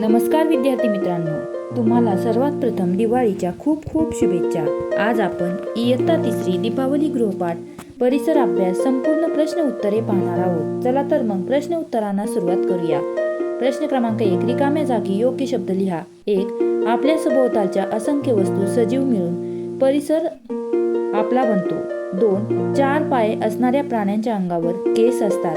नमस्कार विद्यार्थी मित्रांनो. तुम्हाला सर्वात प्रथम दिवाळीच्या खूप खूप शुभेच्छा. आज आपण इयत्ता तिसरी दीपावली गृहपाठ परिसर अभ्यास संपूर्ण प्रश्न उत्तरे पाहणार आहोत. चला तर मग प्रश्न उत्तरांना सुरुवात करूया. प्रश्न क्रमांक एक रिकाम्या जागी योग्य शब्द लिहा. एक आपल्या सभोवतालच्या असंख्य वस्तू सजीव मिळून परिसर आपला बनतो. दोन चार पाय असणाऱ्या प्राण्यांच्या अंगावर केस असतात.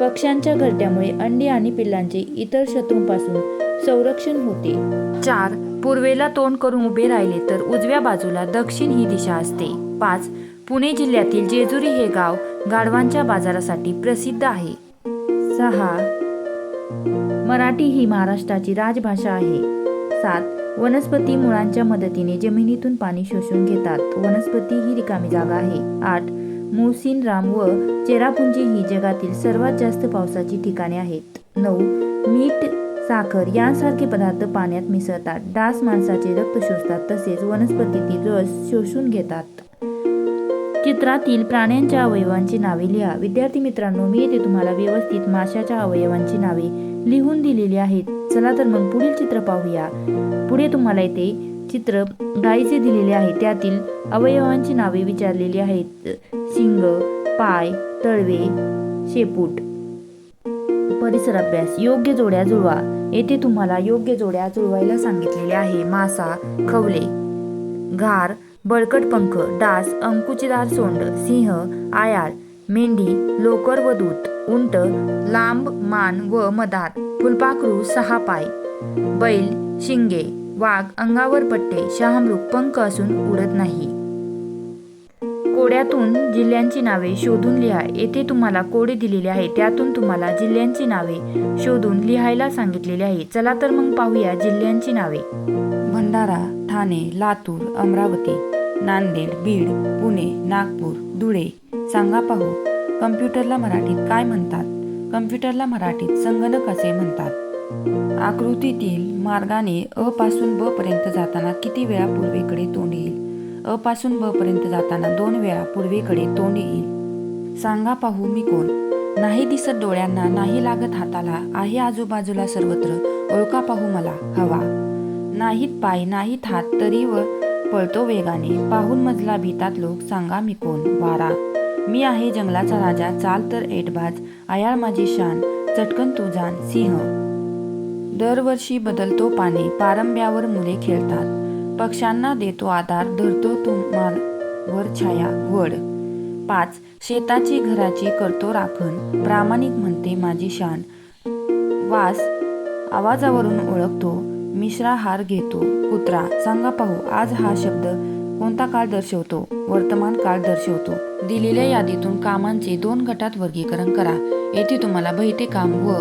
पक्ष्यांच्या घरट्यामुळे अंडी आणि पिल्लांचे इतर शत्रूंपासून संरक्षण होते. चार पूर्वेला तोंड करून उभे राहिले तर उजव्या बाजूला दक्षिण ही दिशा असते. पाच पुणे जिल्ह्यातील जेजुरी हे गाव गाढवांच्या बाजारासाठी प्रसिद्ध आहे. सहा मराठी ही महाराष्ट्राची राजभाषा आहे. सात वनस्पती मुळांच्या मदतीने जमिनीतून पाणी शोषून घेतात. वनस्पती ही रिकामी जागा आहे. आठ मोहसिन राम व चेरापुंजी ही जगातील सर्वात जास्त पावसाची ठिकाणे आहेत. नऊ मीठ साखर यांसारखे पदार्थ पाण्यात मिसळतात. डास माणसाचे रक्त शोषतात तसेच वनस्पतीतील रस शोषून घेतात. चित्रातील प्राण्यांच्या अवयवांची नावे लिहा. विद्यार्थी मित्रांनो मी येथे तुम्हाला व्यवस्थित माशाच्या अवयवांची नावे लिहून दिलेली आहेत. चला तर मग पुढील चित्र पाहूया. पुढे तुम्हाला येथे चित्र गायीचे दिलेले आहे. त्यातील अवयवांची नावे विचारलेली आहेत. शिंग पाय तळवे शेपूट. परिसर अभ्यास योग्य जोड्या जुळवा. येथे तुम्हाला योग्य जोड्या जुळवायला सांगितलेले आहे. मासा खवले. घार बळकट पंख डास अंकुचीदार सोंड सिंह आयाळ मेंढी लोकर व दूत उंट लांब मान व मदार फुलपाखरू सहा पाय. बैल शिंगे वाघ अंगावर पट्टे शहामृग पंख असून उडत नाही. कोड्यातून जिल्ह्यांची नावे शोधून लिहा. येथे तुम्हाला कोडे दिलेले आहे त्यातून तुम्हाला जिल्ह्यांची नावे शोधून लिहायला सांगितलेले आहे. चला तर मग पाहूया जिल्ह्यांची नावे. भंडारा ठाणे लातूर अमरावती नांदेड बीड पुणे नागपूर धुळे. सांगा पाहू कम्प्युटरला मराठीत काय म्हणतात? कम्प्युटरला मराठीत संगणक असे म्हणतात. आकृतीतील मार्गाने अ पासून ब पर्यंत जाताना किती वेळा पूर्वेकडे तोंड येईल? अ पासून ब पर्यंत जाताना दोन वेळा पूर्वेकडे तोंड येईल. सांगा पाहू मी कोण? नाही दिसत डोळ्यांना नाही लागत हाताला आहे आजूबाजूला सर्वत्र. ओळखा पाहू मला हवा. नाहीत पाय नाहीत हात तरी व पळतो वेगाने. पाहून मजला भीतात लोक सांगा मी कोण? वारा. मी आहे जंगलाचा राजा चाल तर एटबाज आयाळ माझी शान चटकन तू जाण सिंह. दरवर्षी बदलतो पाने पारंब्यावर मुले खेळतात. पक्ष्यांना देतो आधार धरतो तुम्हावर छाया वड. पाच शेताची घराची करतो राखण. प्रामाणिक म्हणते माझी शान. वास आवाजावरून ओळखतो. मिश्रा हार घेतो. कुत्रा सांगा पाहू आज हा शब्द कोणता काळ दर्शवतो? वर्तमान काळ दर्शवतो. दिलेल्या यादीतून कामांचे दोन गटात वर्गीकरण करा. येथे तुम्हाला बहिते काम व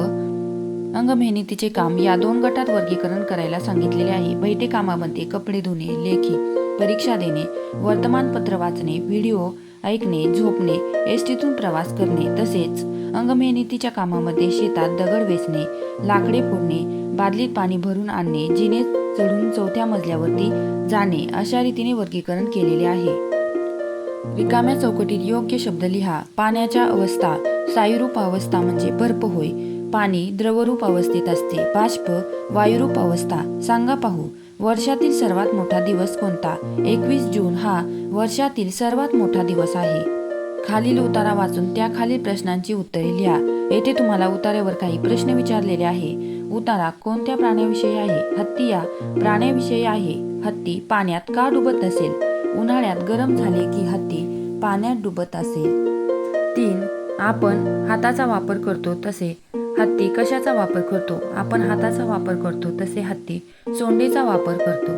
अंगमेहनतीचे काम या दोन गटात वर्गीकरण करायला सांगितलेले आहे. बैठे कामामध्ये कपडे धुणे लेखी परीक्षा देणे वर्तमानपत्र वाचणे व्हिडिओ ऐकणे झोपणे एस टीतून प्रवास करणे तसेच अंगमेहनतीच्या कामामध्ये शेतात दगड वेचणे लाकडे फोडणे बादलीत पाणी भरून आणणे जिने चढून चौथ्या मजल्यावरती जाणे अशा रीतीने वर्गीकरण केलेले आहे. रिकाम्या चौकटीत योग्य शब्द लिहा. पाण्याच्या अवस्था सायुरूप अवस्था म्हणजे बर्फ होय. पाणी द्रवरूप अवस्थेत असते. बाष्प वायुरूप अवस्था. सांगा पाहू वर्षातील सर्वात मोठा दिवस कोणता? एकवीस जून हा वर्षातील सर्वात मोठा दिवस आहे. खालील उतारा वाचून त्या खालील प्रश्नांची उत्तरे लिहा. येथे तुम्हाला उतार्यावर काही प्रश्न विचारलेले आहे. उतारा कोणत्या प्राण्याविषयी आहे? हत्ती या प्राण्याविषयी आहे. हत्ती पाण्यात का डुबत असेल? उन्हाळ्यात गरम झाले की हत्ती पाण्यात डुबत असेल? तीन आपण हाताचा वापर करतो तसे. हत्ती कशाचा वापर करतो? आपण हाताचा वापर करतो तसे हत्ती सोंडेचा वापर करतो.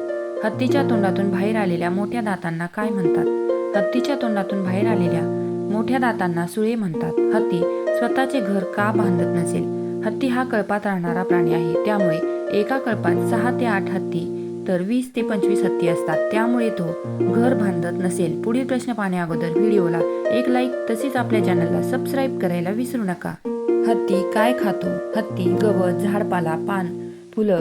हत्तीच्या तोंडातून बाहेर आलेल्या मोठ्या दातांना काय म्हणतात? हत्तीच्या तोंडातून बाहेर आलेल्या मोठ्या दातांना सुळे म्हणतात. हत्ती स्वतःचे घर का बांधत नसेल? हत्ती हा कळपात राहणारा प्राणी आहे. त्यामुळे एका कळपात सहा ते आठ हत्ती तर वीस ते पंचवीस हत्ती असतात. त्यामुळे तो घर बांधत नसेल. पुढील प्रश्न पाहण्या अगोदर व्हिडिओला एक लाईक तसेच आपल्या चॅनलला सबस्क्राईब करायला विसरू नका. हत्ती काय खातो? हत्ती गवत झाडपाला पान फुलं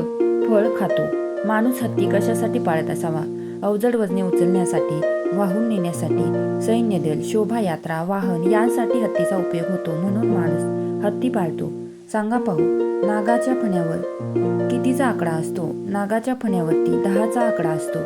फळ खातो. माणूस हत्ती कशासाठी पाळत असावा? अवजड वजने उचलण्यासाठी वाहून नेण्यासाठी सैन्यदल शोभायात्रा वाहन यांसाठी हत्तीचा उपयोग होतो म्हणून माणूस हत्ती पाळतो. सांगा पाहू नागाच्या फण्यावर कितीचा आकडा असतो? नागाच्या फण्यावरती दहाचा आकडा असतो.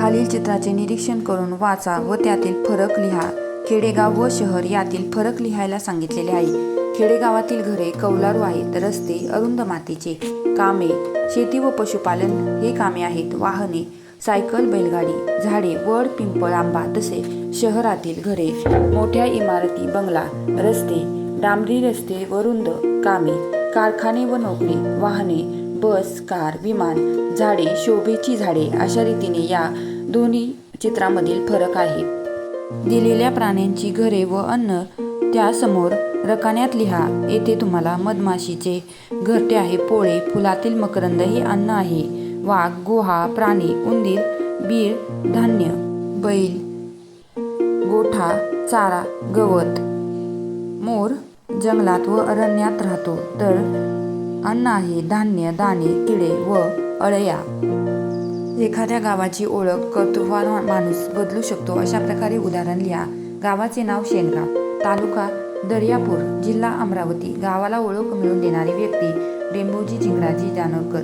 खालील चित्राचे निरीक्षण करून वाचा व त्यातील फरक लिहा. खेडेगाव व शहर यातील फरक लिहायला सांगितलेले आहे. खेडेगावातील घरे कौलारू आहेत रस्ते अरुंद मातीचे कामे शेती व पशुपालन हे कामे आहेत. वाहने सायकल बैलगाडी झाडे वड पिंपळ आंबा तसे शहरातील घरे. मोठ्या इमारती बंगला रस्ते डांबरी रस्ते व रुंद कामे कारखाने व नोकरी वाहने बस कार विमान झाडे शोभेची झाडे अशा रीतीने या दोन्ही चित्रामधील फरक आहे. दिलेल्या प्राण्यांची घरे व अन्न त्यासमोर रकान्यात लिहा येथे तुम्हाला मधमाशीचे घरटे आहे पोळे फुलातील मकरंद हे अन्न आहे वाघ गुहा प्राणी उंदीर बीळ धान्य बैल गोठा चारा गवत मोर जंगलात व अरण्यात राहतो तर अन्न आहे धान्य दाणे किडे व अळया. एखाद्या गावाची ओळख कर्तृत्वान माणूस बदलू शकतो अशा प्रकारे उदाहरण लिहा. गावाचे नाव शेनगाव तालुका दर्यापूर जिल्हा अमरावती गावाला ओळख मिळवून देणारी व्यक्ती डेंबोजी जिंगराजी जानोरकर.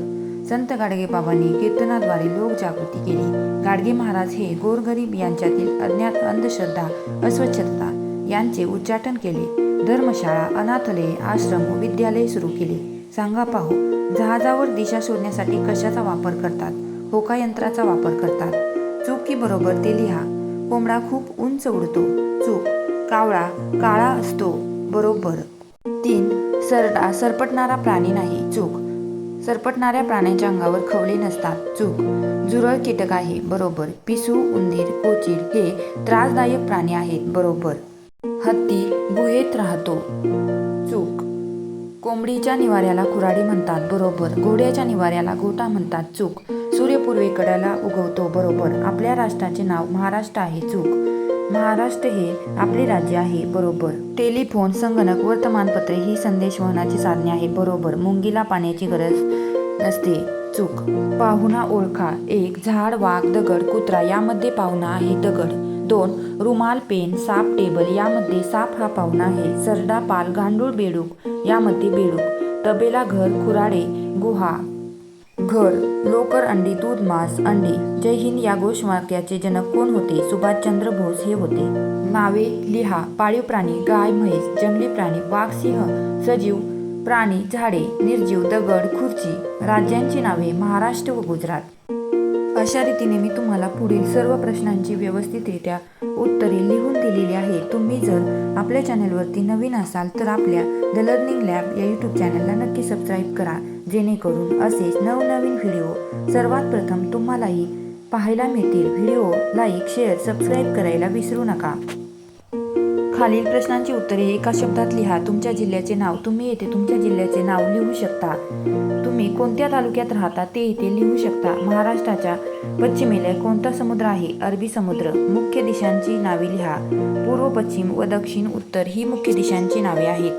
संत गाडगे बाबांनी कीर्तनाद्वारे लोकजागृती केली. गाडगे महाराज हे गोरगरीब यांच्यातील अज्ञात अंधश्रद्धा अस्वच्छता यांचे उच्चाटन केले. धर्मशाळा अनाथले आश्रम व विद्यालय सुरू केले. सांगा पाहू जहाजावर दिशा शोधण्यासाठी कशाचा वापर करतात? होका यंत्राचा वापर करतात? चूक की बरोबर ते लिहा. कोंबडा खूप उंच उडतो. चूक कावळा काळा असतो बरोबर. तीन सरडा सरपटणारा प्राणी नाही चूक. सरपटणाऱ्या प्राण्याच्या अंगावर खवले नसतात चूक. जुरळ कीटक आहे बरोबर. पिसू उंदीर कोचीर हे त्रासदायक प्राणी आहेत बरोबर. हत्ती गुहेत राहतो चूक. कोंबडीच्या निवाऱ्याला खुराडी म्हणतात बरोबर. घोड्याच्या निवाऱ्याला गोटा म्हणतात चूक. सूर्य पूर्वेकड्याला उगवतो बरोबर. आपल्या राष्ट्राचे नाव महाराष्ट्र आहे चूक. महाराष्ट्र हे आपले राज्य आहे बरोबर. टेलिफोन संगणक वर्तमानपत्रे ही संदेश वहनाची साधने आहे बरोबर. मुंगीला पाण्याची गरज नसते. चूक. पाहुणा ओळखा. एक झाड वाघ दगड कुत्रा यामध्ये पाहुणा आहे दगड. दोन रुमाल पेन साप टेबल यामध्ये साप हा पाहुणा आहे. सरडा पाल गांडूळ बेडूक यामध्ये बेडूक. तबेला घर खुराडे गुहा. घर लोकर अंडी दूध मांस अंडी. जय हिंद या घोषवाक्याचे जनक कोण होते? सुभाषचंद्र बोस हे होते. नावे लिहा. पाळीव प्राणी गाय म्हैस जंगली प्राणी वाघ सिंह सजीव प्राणी झाडे निर्जीव दगड खुर्ची. राज्यांची नावे महाराष्ट्र व गुजरात. अशा रीतीने मी तुम्हाला पुढील सर्व प्रश्नांची व्यवस्थितरित्या उत्तरे लिहून दिलेली आहे. तुम्ही जर आपल्या चॅनलवरती नवीन असाल तर आपल्या द लर्निंग लॅब या यूट्यूब चॅनलला नक्की सबस्क्राईब करा. जेणेकरून असेच नवनवीन व्हिडिओ सर्वात प्रथम तुम्हालाही पाहायला मिळतील. व्हिडिओ लाईक शेअर सबस्क्राईब करायला विसरू नका. खालील प्रश्नांची उत्तरे एका शब्दात लिहा. तुमच्या जिल्ह्याचे नाव तुम्ही येथे तुमच्या जिल्ह्याचे नाव लिहू शकता. तुम्ही कोणत्या तालुक्यात राहता ते येथे लिहू शकता. महाराष्ट्राच्या पश्चिमेला कोणता समुद्र आहे? अरबी समुद्र. मुख्य दिशांची नावे लिहा. पूर्व पश्चिम व दक्षिण उत्तर ही मुख्य दिशांची नावे आहेत.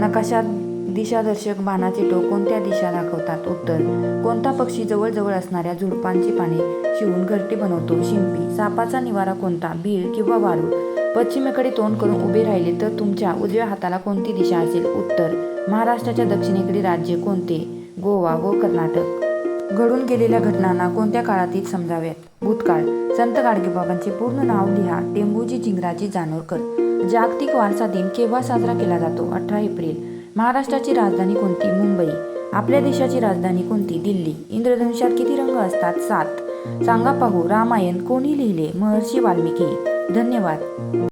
नकाशात दिशादर्शक बाणाचे टोक कोणत्या दिशा दाखवतात? उत्तर कोणता पक्षी जवळजवळ असणाऱ्या झुडपांची पाने शिवून घरटी बनवतो? शिंपी सापाचा निवारा कोणता? भीळ किंवा वाळू पश्चिमेकडे तोंड करून उभे राहिले तर तुमच्या उजव्या हाताला कोणती दिशा असेल? उत्तर महाराष्ट्राच्या दक्षिणेकडे राज्य कोणते? गोवा व कर्नाटक. घडून गेलेल्या घटनांना कोणत्या काळातील समजाव्यात? भूतकाळ. संत गाडगेबाबांचे पूर्ण नाव लिहा. टेंबूजी झिंगराजी जानोरकर. जागतिक वारसा दिन केव्हा साजरा केला जातो? अठरा एप्रिल. महाराष्ट्राची राजधानी कोणती? मुंबई. आपल्या देशाची राजधानी कोणती? दिल्ली. इंद्रधनुष्यात किती रंग असतात? सात. सांगा पाहू. रामायण कोणी लिहिले? महर्षी वाल्मिकी. धन्यवाद.